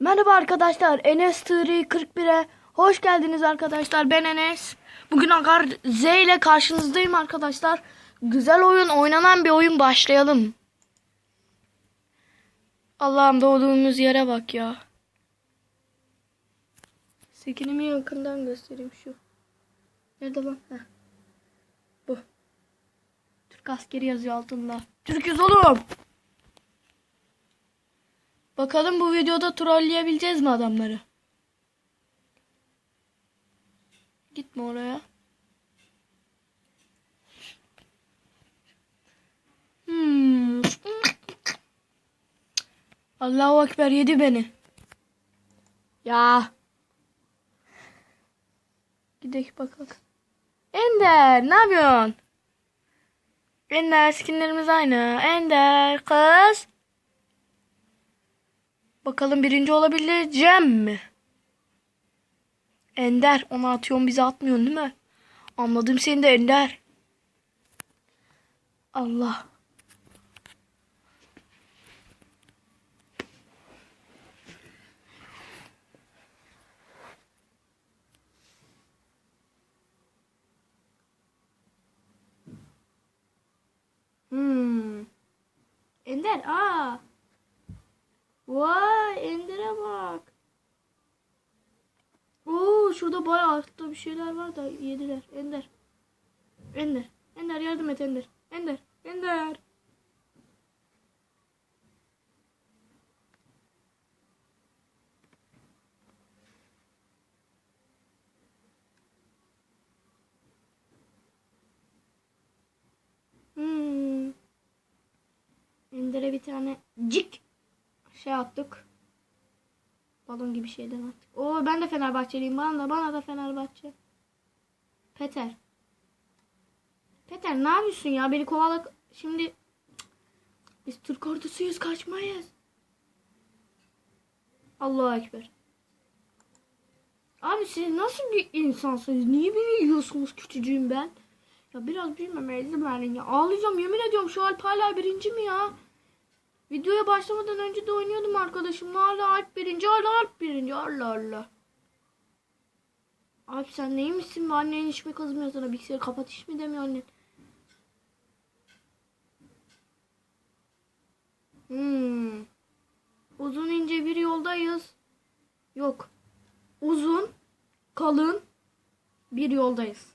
Merhaba arkadaşlar. Enes Tığri 41'e hoş geldiniz arkadaşlar. Ben Enes. Bugün Agar Z ile karşınızdayım arkadaşlar. Güzel oyun, oynanan bir oyun başlayalım. Allah'ım doğduğumuz yere bak ya. Skinimi yakından göstereyim şu. Nerede lan? Heh. Bu. Türk askeri yazıyor altında. Türküz oğlum. Bakalım bu videoda trolleyebileceğiz mi adamları? Gitme oraya. Hmm. Allahu Ekber yedi beni. Ya. Gidelim bakalım. Ender ne yapıyorsun? Ender skinlerimiz aynı. Ender kız. Bakalım birinci olabileceğim mi? Ender onu atıyorsun bize atmıyorsun değil mi? Anladım seni de Ender. Allah. Hmm. Ender aa. Vay Ender'e bak. Şurada bayağı altta bir şeyler var da yediler. Ender. Ender. Ender yardım et Ender. Ender. Ender. Hmm. Ender'e bir tane cik şey attık. Balon gibi şeyden attık. Oo ben de Fenerbahçeliyim. Bana da bana da Fenerbahçe. Peter. Peter ne yapıyorsun ya? Beni kovala şimdi biz Türk ordusuyuz kaçmayız. Allahu ekber. Abi siz nasıl bir insansınız? Niye beni yiyorsunuz küçücüğüm ben? Ya biraz büyümeme izin verin ya. Ağlayacağım yemin ediyorum şu Alp hala birinci mi ya? Videoya başlamadan önce de oynuyordum arkadaşımla. Hala Alp birinci, hala Alp birinci. Allah Allah. Alp sen neymişsin be annen hiç mi kızmıyor sana? Bilgisayarı kapat hiç mi demiyor annen? Hmm. Uzun ince bir yoldayız. Yok. Uzun, kalın bir yoldayız.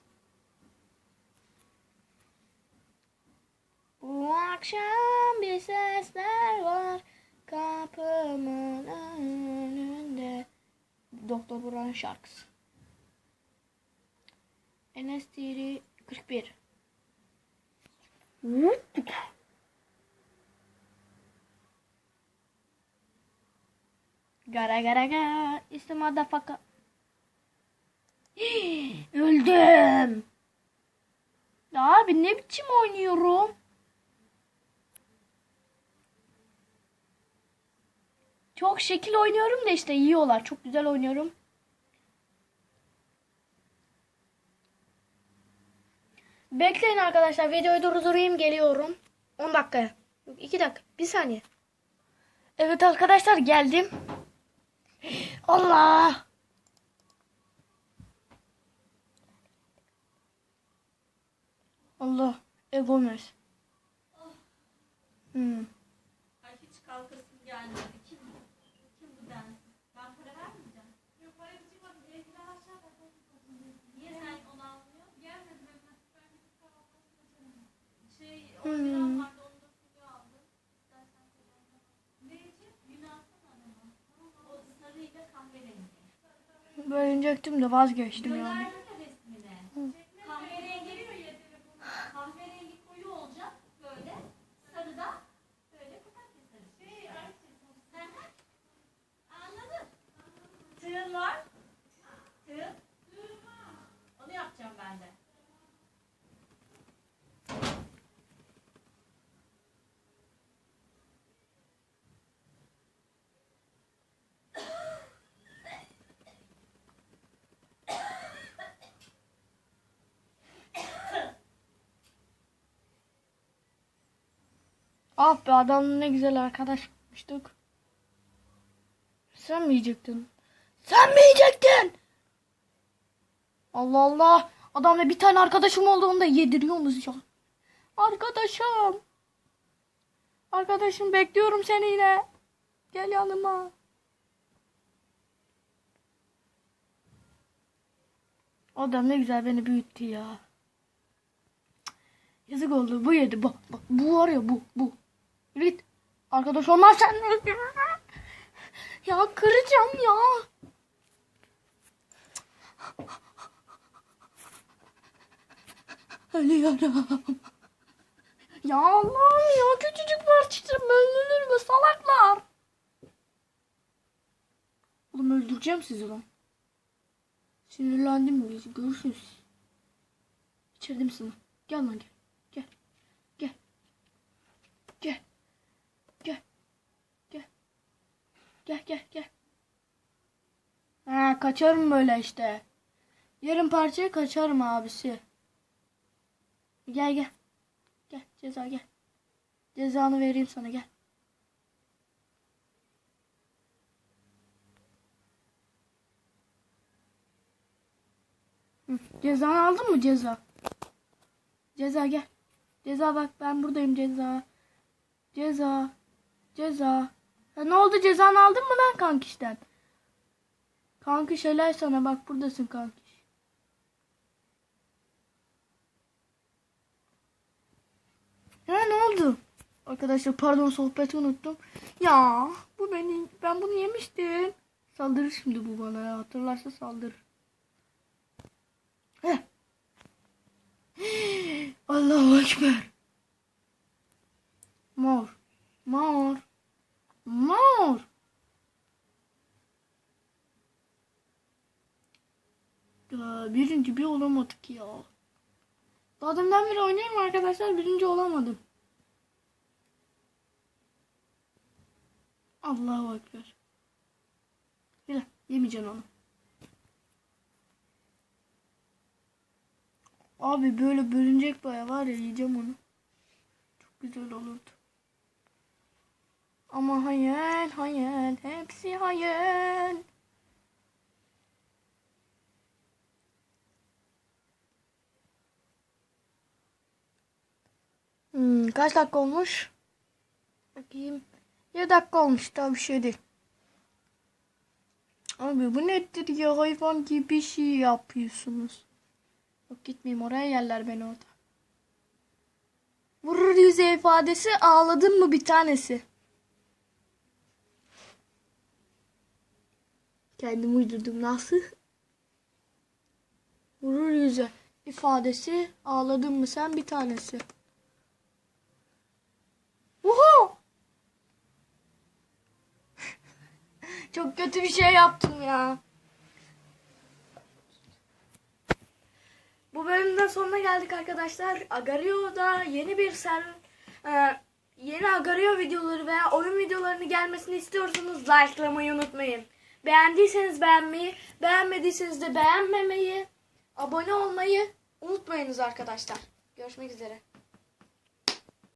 Bu akşam bir sesler var kapımın önünde. Doktor Burhan şarkısı. Enes Tiri 41. Gara gara gara. İşte motherfucker. Öldüm. Abi ne biçim oynuyorum? Çok şekil oynuyorum da işte yiyorlar. Çok güzel oynuyorum. Bekleyin arkadaşlar. Videoyu durdurayım geliyorum. 10 dakika. Yok 2 dakika. 1 saniye. Evet arkadaşlar geldim. Allah. Allah. Egomez. Hmm. Ay hiç kalkasım gelmedi. Bölünecektim de vazgeçtim yani. Gönderdim ya resmini. Kahverengi kahverengi koyu olacak böyle. Sarı da böyle kapak keseriz. Şey, Hı hı. Anladım. Tığın var. Tığ. Onu yapacağım ben de. Ah be adamla ne güzel arkadaşmıştık. Sen mi yiyecektin? Sen mi yiyecektin? Allah Allah. Adamla bir tane arkadaşım oldu onu da yediriyorsunuz ya. Arkadaşım. Arkadaşım bekliyorum seni yine. Gel yanıma. Adam ne güzel beni büyüttü ya. Yazık oldu. Bu yedi. Bak bak. Bu var ya bu. Bu. Git. Arkadaş olmaz sen. Ya kıracağım ya. Ölüyorum. Ya Allah'ım ya küçücük parçacığım öldürür mü salaklar? Oğlum öldüreceğim sizi lan. Sinirlendim? Görürsünüz. İçerdim seni. Gel lan. Gel. Gel. Gel. Gel. Gel. Gel gel gel. Ha kaçarım böyle işte. Yarım parçaya kaçarım abisi. Gel gel. Gel ceza gel. Cezanı vereyim sana gel. Hı, Cezanı aldın mı ceza? Ceza gel. Ceza bak ben buradayım ceza. Ceza. Ceza. Ya ne oldu cezanı aldın mı lan kankişten? Kankiş helal sana bak buradasın kankiş. Ya ne oldu? Arkadaşlar pardon sohbeti unuttum. Ya bu beni ben bunu yemiştim. Saldırır şimdi bu bana. Hatırlarsa saldırır. Heh. Allahu Ekber. Mor. Mor. Mor. Ya, birinci bir olamadık ya. Daha deminden beri oynuyorum arkadaşlar. Birinci olamadım. Allahu Ekber. Yine yemeyeceksin onu. Abi böyle bölünecek baya var ya yiyeceğim onu. Çok güzel olurdu. Ama hayal hayal hepsi hayal. Hmm, kaç dakika olmuş? Bakayım. 7 dakika olmuş daha bir şey değil. Abi bu nedir ya hayvan gibi şey yapıyorsunuz. Yok gitmeyeyim oraya yerler beni orada. Vurur yüze ifadesi ağladın mı bir tanesi. Kendim uydurdum nasıl? Vurur yüze ifadesi ağladın mı sen bir tanesi. Uhu! Çok kötü bir şey yaptım ya. Bu bölümden sonuna geldik arkadaşlar. Agario'da yeni bir ser e, yeni Agario videoları veya oyun videolarını gelmesini istiyorsanız likelamayı unutmayın. Beğendiyseniz beğenmeyi, beğenmediyseniz de beğenmemeyi, abone olmayı unutmayınız arkadaşlar. Görüşmek üzere.